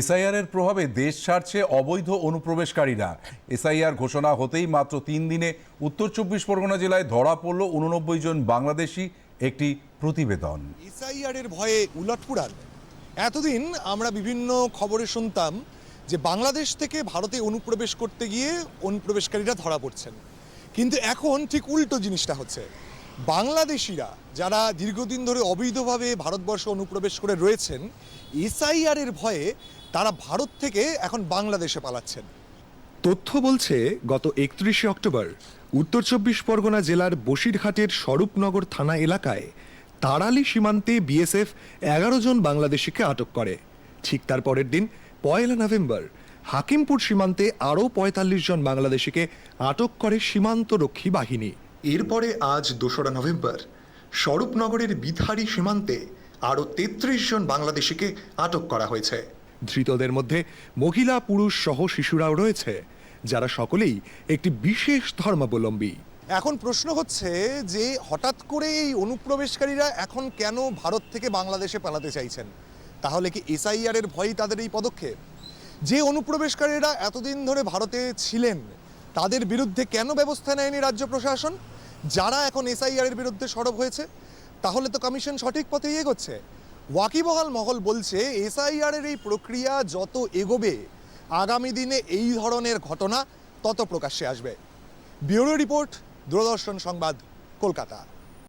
SIR এর প্রভাবে দেশ ছাড়ছে অবৈধ অনুপ্রবেশকারীরা। এসআইআর ঘোষণা হতেই মাত্র তিন দিনে উত্তর চব্বিশ পরগনা জেলায় ধরা পড়ল উননব্বই জন বাংলাদেশি একটি প্রতিবেদন। এসআইআর এর ভয়ে উলটপুরান এতদিন আমরা বিভিন্ন খবরে শুনতাম যে বাংলাদেশ থেকে ভারতে অনুপ্রবেশ করতে গিয়ে অনুপ্রবেশকারীরা ধরা পড়ছেন। কিন্তু এখন ঠিক উল্টো জিনিসটা হচ্ছে। বাংলাদেশিরা যারা দীর্ঘদিন ধরে অবৈধভাবে ভারতবর্ষে অনুপ্রবেশ করে রয়েছেন এসআইআর এর ভয়ে তারা ভারত থেকে এখন বাংলাদেশে পালাচ্ছেন। তথ্য বলছে গত একত্রিশে অক্টোবর উত্তর চব্বিশ পরগনা জেলার বসিরহাটের স্বরূপনগর থানা এলাকায় তারালি সীমান্তে বিএসএফ এগারো জন বাংলাদেশিকে আটক করে। ঠিক তার পরের দিন পয়লা নভেম্বর হাকিমপুর সীমান্তে আরও পঁয়তাল্লিশ জন বাংলাদেশিকে আটক করে সীমান্তরক্ষী বাহিনী। এরপরে আজ দোসরা নভেম্বর স্বরূপনগরের বিথারি সীমান্তে আরও তেত্রিশ জন বাংলাদেশিকে আটক করা হয়েছে। ধৃতদের মধ্যে মহিলা পুরুষ সহ শিশুরাও রয়েছে, যারা সকলেই একটি বিশেষ ধর্মাবলম্বী। এখন প্রশ্ন হচ্ছে যে হঠাৎ করে এই অনুপ্রবেশকারীরা এখন কেন ভারত থেকে বাংলাদেশে পালাতে চাইছেন? তাহলে কি এসআইআর এর ভয়ই তাদের এই পদক্ষেপ? যে অনুপ্রবেশকারীরা এতদিন ধরে ভারতে ছিলেন, তাদের বিরুদ্ধে কেন ব্যবস্থা নেয়নি রাজ্য প্রশাসন? যারা এখন এসআইআর এর বিরুদ্ধে সরব হয়েছে, তাহলে তো কমিশন সঠিক পথেই এগোচ্ছে। ওয়াকিবহাল মহল বলছে এসআইআর এর এই প্রক্রিয়া যত এগোবে, আগামী দিনে এই ধরনের ঘটনা তত প্রকাশ্যে আসবে। ব্যুরো রিপোর্ট, দূরদর্শন সংবাদ, কলকাতা।